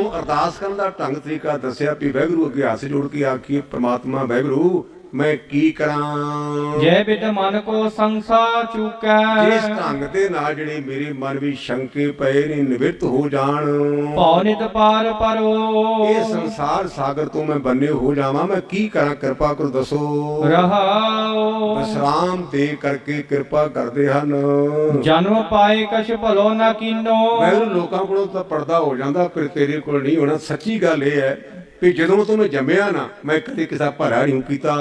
ਤੁਹਾਨੂੰ ਅਰਦਾਸ ਕਰਨ ਦਾ ਢੰਗ, ਤਰੀਕਾ ਦੱਸਿਆ ਵੀ ਵੈਗਰੂ ਅੱਗੇ ਹੱਥ ਜੋੜ ਕੇ ਆਖੀਏ, ਪ੍ਰਮਾਤਮਾ ਵੈਗਰੂ ਮੈਂ ਕੀ ਕਰਾਂ? ਜੈ ਬਿਦ ਮਨ ਕੋ ਸੰਸਾ ਚੁਕੈ। ਜਿਸ ਢੰਗ ਦੇ ਨਾਲ ਜਿਹੜੇ ਮੇਰੇ ਮਨ ਵਿੱਚ ਸ਼ੰਕੇ ਪਏ ਨੇ ਨਿਵਰਤ ਹੋ ਜਾਣ। ਭਉ ਨਿਤ ਪਾਰ ਪਰੋ। ਇਹ ਸੰਸਾਰ ਸਾਗਰ ਤੋਂ ਮੈਂ ਬੰਨੇ ਹੋ ਜਾਵਾਂ। ਮੈਂ ਕੀ ਕਰਾਂ? ਕਿਰਪਾ ਕਰੋ ਦੱਸੋ। ਰਹਾਉ ਵਿਸਰਾਮ ਦੇ ਕਰਕੇ ਕਿਰਪਾ ਕਰਦੇ ਹਨ। ਜਨਮ ਪਾਏ ਕਛ ਭਲੋ ਨ ਕੀਨੋ। ਮੈਂ ਲੋਕਾਂ ਕੋਲੋਂ ਤਾਂ ਪਰਦਾ ਹੋ ਜਾਂਦਾ ਪਰ ਤੇਰੇ ਕੋਲ ਨਹੀਂ ਹੋਣਾ। ਸੱਚੀ ਗੱਲ ਇਹ ਹੈ ਵੀ ਜਦੋਂ ਤੋਂ ਮੈਂ ਜੰਮਿਆ ਨਾ ਮੈਂ ਕਦੇ ਕਿਸੇ ਭਲਾ ਨਹੀਂ ਕੀਤਾ।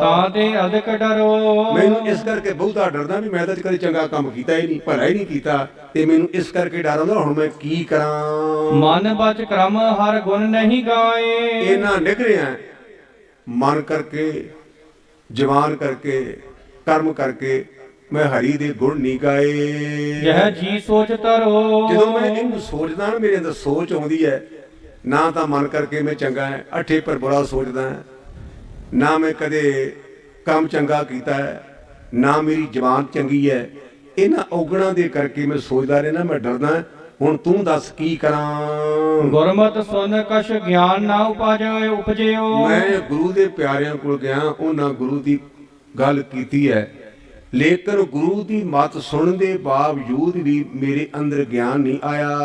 ਤਾਂ ਤੇ ਅਧਿਕ ਡਰੋ। ਮੈਨੂੰ ਇਸ ਕਰਕੇ ਬਹੁਤਾ ਡਰਦਾ ਵੀ ਮੈਂ ਤਾਂ ਕਦੇ ਚੰਗਾ ਕੰਮ ਕੀਤਾ ਹੀ ਨਹੀਂ ਭਲਾ ਹੀ ਨਹੀਂ ਕੀਤਾ ਤੇ ਮੈਨੂੰ ਇਸ ਕਰਕੇ ਡਰ ਆਉਂਦਾ ਹੁਣ ਮੈਂ ਕੀ ਕਰਾਂ? ਮਨ ਬਚ ਕਰਮ ਹਰ ਗੁਣ ਨਹੀਂ ਗਾਏ। ਇਹਨਾਂ ਨਿਕਰਿਆ ਮਨ ਕਰਕੇ ਜਵਾਨ ਕਰਕੇ ਕਰਮ ਕਰਕੇ ਮੈਂ ਹਰੀ ਦੇ ਗੁਣ ਨਹੀਂ ਗਾਏ। ਯਹ ਜੀ ਸੋਚ ਤਰੋ। ਜਦੋਂ ਮੈਂ ਇਹਨੂੰ ਸੋਚਦਾ ਨਾ ਮੇਰੇ ਅੰਦਰ ਸੋਚ ਆਉਂਦੀ ਹੈ ਨਾ ਤਾਂ ਮਨ ਕਰਕੇ ਮੈਂ ਚੰਗਾ ਹੈ ਅੱਠੇ ਪਰ ਬੁਰਾ ਸੋਚਦਾ ਹਾਂ। ਨਾ ਮੈਂ ਕਦੇ ਕੰਮ ਚੰਗਾ ਕੀਤਾ ਹੈ ਨਾ ਮੇਰੀ ਜ਼ਬਾਨ ਚੰਗੀ ਹੈ। ਇਹਨਾਂ ਔਗਣਾਂ ਦੇ ਕਰਕੇ ਮੈਂ ਸੋਚਦਾ ਰਹਿਣਾ ਮੈਂ ਡਰਦਾ ਹੁਣ ਤੂੰ ਦੱਸ ਕੀ ਕਰਾਂ? ਗੁਰਮਤਿ ਸੁਨ ਕਛ ਗਿਆਨ ਨਾ ਉਪਜੇ ਉਪਜਿਓ। ਮੈਂ ਗੁਰੂ ਦੇ ਪਿਆਰਿਆਂ ਕੋਲ ਗਿਆ ਉਹਨਾਂ ਗੁਰੂ ਦੀ ਗੱਲ ਕੀਤੀ ਹੈ। ਲੇਕਿਨ ਗੁਰੂ ਦੀ ਮਤ ਸੁਣਨ ਦੇ ਬਾਵਜੂਦ ਵੀ ਮੇਰੇ ਅੰਦਰ ਗਿਆਨ ਨਹੀਂ ਆਇਆ।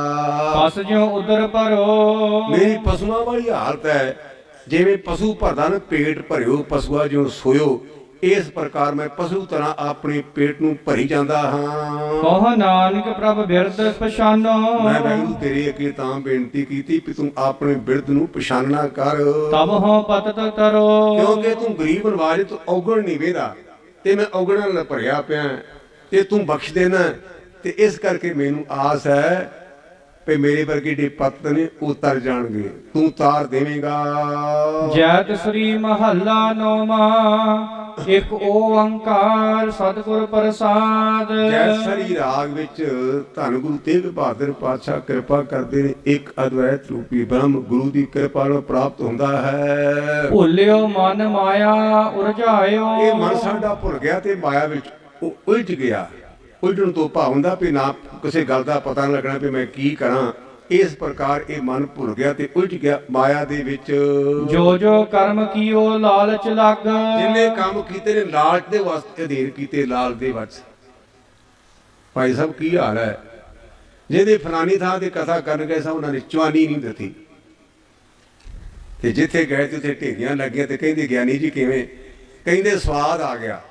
ਫਸ ਜਿਉ ਉਦਰ ਭਰੋ। ਮੇਰੀ ਪਸ਼ੂਆਂ ਵਾਲੀ ਹਾਲਤ ਹੈ ਜਿਵੇਂ ਪਸ਼ੂ ਭਰਦਾ ਨਾ ਪੇਟ ਭਰਿਓ ਪਸ਼ੂਆ ਜਿਉਂ ਸੋਇਓ ਇਸ ਪ੍ਰਕਾਰ ਮੈਂ ਪਸ਼ੂ ਤਰ੍ਹਾਂ ਆਪਣੇ ਪੇਟ ਨੂੰ ਭਰੀ ਜਾਂਦਾ ਹਾਂ। ਕਹ ਨਾਨਕ ਪ੍ਰਭ ਬਿਰਦ ਪਛਾਨੋ। ਮੈਂ ਵੈਗਰੂ ਤੇਰੇ ਅੱਗੇ ਤਾਂ ਬੇਨਤੀ ਕੀਤੀ ਵੀ ਤੂੰ ਆਪਣੇ ਬਿਰਧ ਨੂੰ ਪਛਾਨਣਾ ਕਰ। ਤਬ ਹੋ ਪਤਤ ਤਰੋ। ਕਿਉਂਕਿ ਤੂੰ ਗਰੀਬ ਨਵਾਜ ਤੂੰ ਔਗਣ ਨਹੀਂ ਵੇਦਾ ਤੇ ਮੈਂ ਔਗਣਾਂ ਨਾਲ ਭਰਿਆ ਪਿਆ, ਤੇ ਤੂੰ ਬਖਸ਼ ਦੇਣਾ ਤੇ ਇਸ ਕਰਕੇ ਮੈਨੂੰ ਆਸ ਹੈ ਵੀ ਮੇਰੇ ਵਰਗੇ ਦੇ ਪੱਤ ਨੇ ਉਤਰ ਜਾਣਗੇ। ਤੂੰ ਤਾਰ ਦੇਵੇਂਗਾ। ਜੈਤ ਸ੍ਰੀ ਮਹੱਲਾ ਨੌਮਾ ਇੱਕ ਓੰਕਾਰ ਸਤਿਗੁਰ ਪ੍ਰਸਾਦ। ਜੈਸਰੀ ਰਾਗ ਵਿੱਚ ਧੰਨ ਗੁਰੂ ਤੇਗ ਬਹਾਦਰ ਪਾਤਸ਼ਾਹ ਕਿਰਪਾ ਕਰਦੇ ਨੇ ਇੱਕ ਅਦਵੈਤ ਰੂਪੀ ਬ੍ਰਹਮ ਗੁਰੂ ਦੀ ਕਿਰਪਾ ਨਾਲ ਪ੍ਰਾਪਤ ਹੁੰਦਾ ਹੈ। ਭੁੱਲਿਓ ਮਨ ਮਾਇਆ ਉਰਝਾਇਓ ਇਹ ਮਨ ਸਾਡਾ ਭੁੱਲ ਗਿਆ ਤੇ ਮਾਇਆ ਵਿੱਚ ਉਹ ਉਲਝ ਗਿਆ। ਉਲਝਣ ਤੋਂ ਭਾਵ ਹੁੰਦਾ ਵੀ ਨਾ ਕਿਸੇ ਗੱਲ ਦਾ ਪਤਾ ਨਾ ਲੱਗਣਾ ਵੀ ਮੈਂ ਕੀ ਕਰਾਂ। ਇਸ ਪ੍ਰਕਾਰ ਇਹ ਮਨ ਭੁੱਲ ਗਿਆ ਤੇ ਉਲਝ ਗਿਆ ਮਾਇਆ ਦੇ ਵਿੱਚ। ਜੋ ਜੋ ਕਰਮ ਕੀਓ ਲਾਲਚ ਲੱਗ। ਜਿੰਨੇ ਕੰਮ ਕੀਤੇ ਨੇ ਲਾਲਚ ਦੇ ਵਾਸਤੇ ਅਧੀਨ ਕੀਤੇ ਲਾਲ ਦੇ ਵਸ ਭਾਈ ਸਾਹਿਬ ਕੀ ਹਾਲ ਹੈ? ਜਿਹਦੇ ਫਲਾਨੀ ਥਾਂ ਤੇ ਕਥਾ ਕਰਨ ਗਏ ਸਾ ਉਹਨਾਂ ਨੇ ਚਵਾਨੀ ਨਹੀਂ ਦਿੱਤੀ। ਤੇ ਜਿੱਥੇ ਗਏ ਤੇ ਉੱਥੇ ਢੇਰੀਆਂ ਲੱਗੀਆਂ ਤੇ ਕਹਿੰਦੇ ਗਿਆਨੀ ਜੀ ਕਿਵੇਂ? ਕਹਿੰਦੇ ਸਵਾਦ ਆ ਗਿਆ।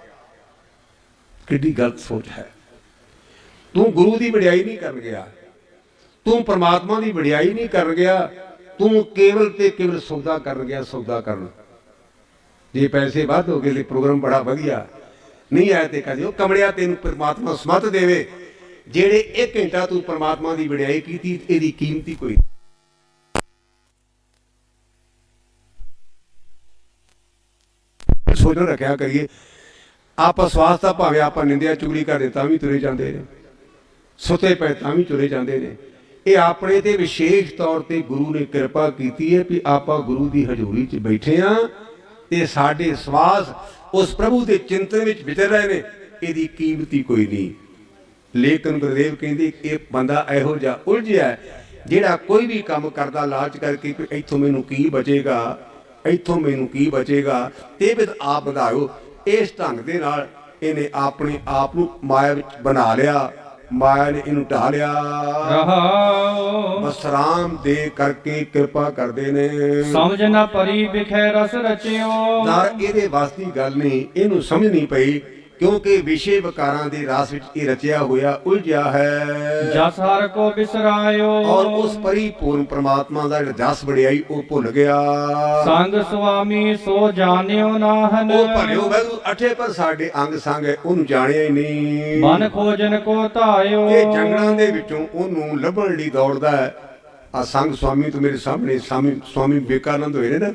ਕਿੱਡੀ ਗਲਤ ਸੋਚ ਹੈ। ਤੂੰ ਗੁਰੂ ਦੀ ਵਡਿਆਈ ਨਹੀਂ ਕਰਨ ਗਿਆ। ਤੂੰ ਪ੍ਰਮਾਤਮਾ ਦੀ ਵਡਿਆਈ ਨਹੀਂ ਕਰਨ ਗਿਆ। ਤੂੰ ਕੇਵਲ ਤੇ ਕੇਵਲ ਸੌਦਾ ਕਰਨ ਗਿਆ, ਸੌਦਾ ਕਰਨ। ਜੇ ਪੈਸੇ ਵੱਧ ਹੋ ਗਏ ਤੇ ਪ੍ਰੋਗਰਾਮ ਬੜਾ ਵਧੀਆ। ਨਹੀਂ ਆਇਆ ਤੇ ਕਹਦੇ ਉਹ ਕਮੜਿਆ ਤੈਨੂੰ ਪ੍ਰਮਾਤਮਾ ਸਮਤ ਦੇਵੇ। ਜਿਹੜੇ 1 ਘੰਟਾ ਤੂੰ ਪ੍ਰਮਾਤਮਾ ਦੀ ਵਡਿਆਈ ਕੀਤੀ, ਇਹਦੀ ਕੀਮਤੀ ਕੋਈ ਸੋਚਣ ਰੱਖਿਆ ਕਰੀਏ। ਆਪਾਂ ਸਵਾਸਤਾ ਭਾਵੇਂ ਆਪਾਂ ਨਿੰਦਿਆ ਚੁਗਲੀ ਕਰਦੇ ਤਾਂ ਵੀ ਤੁਰੇ ਜਾਂਦੇ ਨੇ। ਸੁਤੇ ਪਏ ਤਾਂ ਵੀ ਚੁਰੇ ਜਾਂਦੇ ਨੇ। ਇਹ ਆਪਣੇ ਤੇ ਵਿਸ਼ੇਸ਼ ਤੌਰ ਤੇ ਗੁਰੂ ਨੇ ਕਿਰਪਾ ਕੀਤੀ ਹੈ ਵੀ ਆਪਾਂ ਗੁਰੂ ਦੀ ਹਜ਼ੂਰੀ 'ਚ ਬੈਠੇ ਆ ਤੇ ਸਾਡੇ ਸਵਾਸ ਉਸ ਪ੍ਰਭੂ ਦੇ ਚਿੰਤਨ ਵਿੱਚ ਵਿਚਰ ਰਹੇ ਨੇ। ਇਹਦੀ ਕੀਮਤੀ ਕੋਈ ਨਹੀਂ। ਲੇਕਿਨ ਗੁਰਦੇਵ ਕਹਿੰਦੇ, ਇਹ ਬੰਦਾ ਇਹੋ ਜਿਹਾ ਉਲਝਿਆ ਜਿਹੜਾ ਕੋਈ ਵੀ ਕੰਮ ਕਰਦਾ ਲਾਲਚ ਕਰਕੇ ਕਿ ਇੱਥੋਂ ਮੈਨੂੰ ਕੀ ਬਚੇਗਾ, ਇੱਥੋਂ ਮੈਨੂੰ ਕੀ ਬਚੇਗਾ, ਤੇ ਬਿਦ ਆਪ ਵਧਾਇਓ। ਇਸ ਢੰਗ ਦੇ ਨਾਲ ਇਹਨੇ ਆਪਣੇ ਆਪ ਨੂੰ ਮਾਇਆ ਵਿੱਚ ਬਣਾ ਲਿਆ। ਮਾਇਆ ਨੇ ਇਹਨੂੰ ਢਾ ਲਿਆ ਰਹਾਉ ਬਸਰਾਮ ਦੇ ਕਰਕੇ ਕਿਰਪਾ ਕਰਦੇ ਨੇ। ਸਮਝ ਨਾ ਪਰੀ ਵਿਖੇ ਰਸ ਰਚਿਓ। ਦਰ ਇਹਦੇ ਵਾਸ ਦੀ ਗੱਲ ਨਹੀਂ ਇਹਨੂੰ ਸਮਝ ਨਹੀਂ ਪਈ। ਕਿਉਂਕਿ ਵਿਸ਼ੇ ਵਿਕਾਰਾਂ ਦੇ ਰਾਸ ਵਿੱਚ ਇਹ ਰਚਿਆ ਹੋਇਆ ਉਲਝਿਆ ਹੈ। ਜਸ ਹਰ ਕੋ ਬਿਸਰਾਇਓ। ਔਰ ਉਸ ਪਰਿਪੂਰਨ ਪ੍ਰਮਾਤਮਾ ਦਾ ਜਿਹੜਾ ਜਸ ਵਡਿਆਈ ਉਹ ਭੁੱਲ ਗਿਆ। ਸੰਗ ਸੁਆਮੀ ਸੋ ਜਾਣਿਓ ਨਾਹਨ। ਉਹ ਭਲਿਓ ਵੈਗੂ ਅਠੇ ਪਰ ਸਾਡੇ ਅੰਗ ਸੰਗ ਹੈ ਉਹਨੂੰ ਜਾਣਿਆ ਹੀ ਨਹੀਂ। ਮਨ ਖੋਜਨ ਕੋ ਧਾਇਓ। ਇਹ ਜੰਗਲਾਂ ਦੇ ਵਿੱਚੋਂ ਉਹਨੂੰ ਲੱਭਣ ਲਈ ਦੌੜਦਾ ਹੈ। ਆ ਸੰਗ ਸਵਾਮੀ ਤੋਂ ਮੇਰੇ ਸਾਹਮਣੇ ਸਵਾਮੀ ਵਿਵੇਕਾਨੰਦ ਹੋਏ ਨੇ ਨਾ।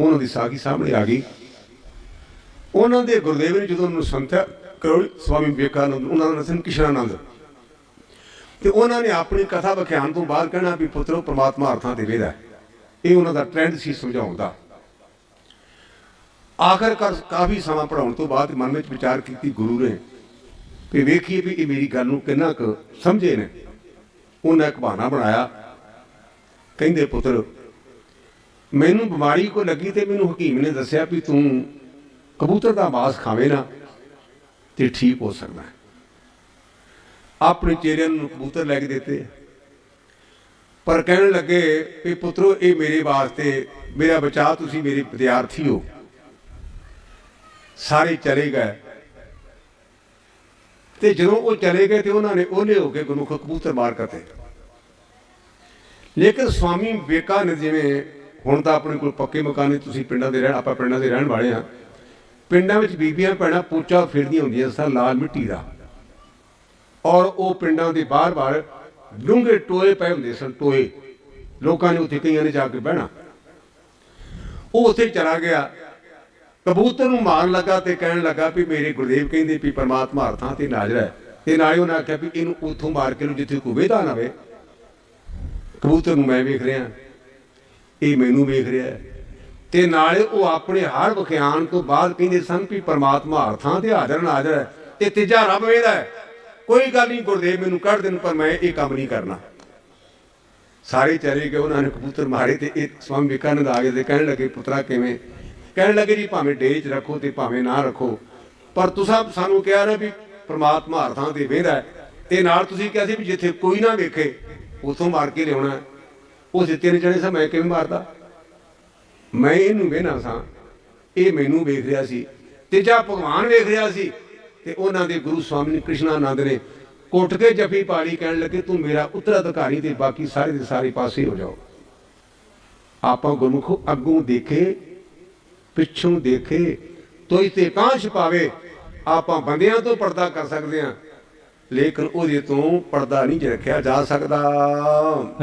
ਉਹਨਾਂ ਦੀ ਸਾਖੀ ਸਾਹਮਣੇ ਆ ਗਈ। ਉਹਨਾਂ ਦੇ ਗੁਰਦੇਵ ਨੇ ਜਦੋਂ ਉਹਨੂੰ ਸੰਥਿਆ, ਕਰੋੜ ਸਵਾਮੀ ਵਿਵੇਕਾਨੰਦ, ਉਹਨਾਂ ਦਾ ਨਾਮ ਕਿਸ਼ਨਾਨੰਦ। ਤੇ ਉਹਨਾਂ ਨੇ ਆਪਣੀ ਕਥਾ ਵਿਖਿਆਨ ਤੋਂ ਬਾਅਦ ਕਹਿਣਾ ਵੀ ਪੁੱਤਰੋ ਪ੍ਰਮਾਤਮਾ ਅਰਥਾਂ ਤੇ ਵੇਦਾ ਇਹ ਉਹਨਾਂ ਦਾ ਟ੍ਰੈਂਡ ਸੀ ਸਮਝਾਉਣ ਦਾ। ਆਖਰਕਾਰ ਕਾਫੀ ਸਮਾਂ ਪੜਾਉਣ ਤੋਂ ਬਾਅਦ ਮਨ ਵਿੱਚ ਵਿਚਾਰ ਕੀਤੀ ਗੁਰੂ ਨੇ ਵੀ ਵੇਖੀਏ ਵੀ ਇਹ ਮੇਰੀ ਗੱਲ ਨੂੰ ਕਿੰਨਾ ਕੁ ਸਮਝੇ ਨੇ। ਉਹਨਾਂ ਇੱਕ ਬਹਾਨਾ ਬਣਾਇਆ। ਕਹਿੰਦੇ ਪੁੱਤਰ, ਮੈਨੂੰ ਬਿਮਾਰੀ ਕੋ ਲੱਗੀ ਤੇ ਮੈਨੂੰ ਹਕੀਮ ਨੇ ਦੱਸਿਆ ਵੀ ਤੂੰ ਕਬੂਤਰ ਦਾ ਮਾਸ ਖਾਵੇ ਨਾ ਤੇ ਠੀਕ ਹੋ ਸਕਦਾ ਹੈ। ਆਪਣੇ ਚਿਹਰੇ ਨੂੰ ਕਬੂਤਰ ਲੈ ਕੇ ਦਿੱਤੇ। ਪਰ ਕਹਿਣ ਲੱਗੇ ਵੀ ਪੁੱਤਰੋ, ਇਹ ਮੇਰੇ ਵਾਸਤੇ, ਮੇਰਾ ਬਚਾਅ ਤੁਸੀਂ ਮੇਰੇ ਵਿਦਿਆਰਥੀ ਹੋ। ਸਾਰੇ ਚਲੇ ਗਏ। ਤੇ ਜਦੋਂ ਉਹ ਚਲੇ ਗਏ ਤੇ ਉਹਨਾਂ ਨੇ ਉਹਲੇ ਹੋ ਕੇ ਗੁਰਮੁਖ ਕਬੂਤਰ ਮਾਰ ਕਰਤੇ ਲੇਕਿਨ ਸਵਾਮੀ ਵਿਵੇਕਾਨੰਦ ਜਿਵੇਂ ਹੁਣ ਤਾਂ ਆਪਣੇ ਕੋਲ ਪੱਕੇ ਮਕਾਨ ਨੇ, ਤੁਸੀਂ ਪਿੰਡਾਂ ਦੇ ਰਹਿਣ, ਆਪਾਂ ਪਿੰਡਾਂ ਦੇ ਰਹਿਣ ਵਾਲੇ ਆ ਪਿੰਡਾਂ ਵਿੱਚ ਬੀਬੀਆਂ ਭੈਣਾਂ ਪੋਚਾ ਫਿਰਦੀਆਂ ਹੁੰਦੀਆਂ ਸਨ ਲਾਲ ਮਿੱਟੀ ਦਾ। ਔਰ ਉਹ ਪਿੰਡਾਂ ਦੇ ਬਾਹਰ-ਬਾਹਰ ਡੂੰਘੇ ਟੋਏ ਪਏ ਹੁੰਦੇ ਸਨ, ਟੋਏ। ਲੋਕਾਂ ਨੇ ਉੱਥੇ ਕਈਆਂ ਨੇ ਜਾ ਕੇ ਬਹਿਣਾ। ਉਹ ਉੱਥੇ ਚਲਾ ਗਿਆ। ਕਬੂਤਰ ਨੂੰ ਮਾਰਨ ਲੱਗਾ ਤੇ ਕਹਿਣ ਲੱਗਾ ਵੀ ਮੇਰੇ ਗੁਰਦੇਵ ਕਹਿੰਦੇ ਵੀ ਪਰਮਾਤਮਾ ਹਰ ਥਾਂ ਤੇ ਨਾਜ਼ਰ ਹੈ। ਤੇ ਨਾਲੇ ਉਹਨਾਂ ਆਖਿਆ ਵੀ ਇਹਨੂੰ ਉੱਥੋਂ ਮਾਰ ਕੇ ਨੂੰ ਜਿੱਥੇ ਕੋਈ ਵੇਦਾ ਨਾ ਵੇ ਕਬੂਤਰ ਨੂੰ ਮੈਂ ਵੇਖ ਰਿਹਾ। ਇਹ ਮੈਨੂੰ ਵੇਖ ਰਿਹਾ ਹੈ। ਤੇ ਨਾਲੇ ਉਹ ਆਪਣੇ ਹਰ ਵਿਖਿਆਨ ਤੋਂ ਬਾਅਦ ਕਹਿੰਦੇ ਸਨ ਵੀ ਪਰਮਾਤਮਾ ਹਰ ਥਾਂ ਤੇ ਹਾਜ਼ਰ ਨਾਜ਼ਰ ਹੈ ਤੇ ਤੀਜਾ ਰੱਬ ਵੇਦਾ ਹੈ। ਕੋਈ ਗੱਲ ਨਹੀਂ ਗੁਰਦੇਵ ਮੈਨੂੰ ਕੱਢ ਦੇਣ, ਪਰ ਮੈਂ ਇਹ ਕੰਮ ਨਹੀਂ ਕਰਨਾ। ਸਾਰੇ ਚਲੇ ਗਏ, ਉਹਨਾਂ ਨੇ ਕਬੂਤਰ ਮਾਰੇ ਤੇ ਇਹ ਸਵਾਮੀ ਵਿਵੇਕਾਨੰਦ ਆ ਗਏ ਤੇ ਕਹਿਣ ਲੱਗੇ, ਪੁੱਤਰਾ, ਕਿਵੇਂ? ਕਹਿਣ ਲੱਗੇ, ਜੀ, ਭਾਵੇਂ ਡੇਰੇ 'ਚ ਰੱਖੋ ਤੇ ਭਾਵੇਂ ਨਾ ਰੱਖੋ, ਪਰ ਤੁਸੀਂ ਸਾਨੂੰ ਕਿਹਾ ਨਾ ਵੀ ਪ੍ਰਮਾਤਮਾ ਹਰ ਥਾਂ ਤੇ ਵੇਹਦਾ ਤੇ ਨਾਲ ਤੁਸੀਂ ਕਿਹਾ ਸੀ ਵੀ ਜਿੱਥੇ ਕੋਈ ਨਾ ਵੇਖੇ, ਉਥੋਂ ਮਾਰ ਕੇ ਲਿਆਉਣਾ ਉਹ ਜਿੱਤੇ ਨੇ ਜਣੇ ਸਾ, ਮੈਂ ਕਿਵੇਂ ਮਾਰਦਾ? ਮੈਂ ਇਹਨੂੰ ਵੇਨਾ ਸਾਂ। ਇਹ ਮੈਨੂੰ ਵੇਖ ਰਿਹਾ ਸੀ ਤੀਜਾ ਭਗਵਾਨ ਵੇਖ ਰਿਹਾ ਸੀ ਤੇ ਉਹਨਾਂ ਦੇ ਗੁਰੂ ਸਵਾਮੀ ਕ੍ਰਿਸ਼ਨਾਨੰਦ ਨੇ ਕੁੱਟ ਕੇ ਜਫੀ ਪਾੜੀ ਕਹਿਣ ਲੱਗੇ, ਤੂੰ ਮੇਰਾ ਉੱਤਰਾਧਿਕਾਰੀ ਤੇ ਬਾਕੀ ਸਾਰੇ ਦੇ ਸਾਰੇ ਪਾਸੇ ਹੋ ਜਾਓ। ਆਪਾਂ ਗੁਰਮੁਖ ਅੱਗੋਂ ਦੇਖੇ, ਪਿੱਛੋਂ ਦੇਖੇ, ਤੋਈ ਤੇ ਕਾਂ ਛਪਾਵੇ ਆਪਾਂ ਬੰਦਿਆਂ ਤੋਂ ਪਰਦਾ ਕਰ ਸਕਦੇ ਹਾਂ, ਲੇਕਿਨ ਉਹਦੇ ਤੋਂ ਪਰਦਾ ਨਹੀਂ ਰੱਖਿਆ ਜਾ ਸਕਦਾ।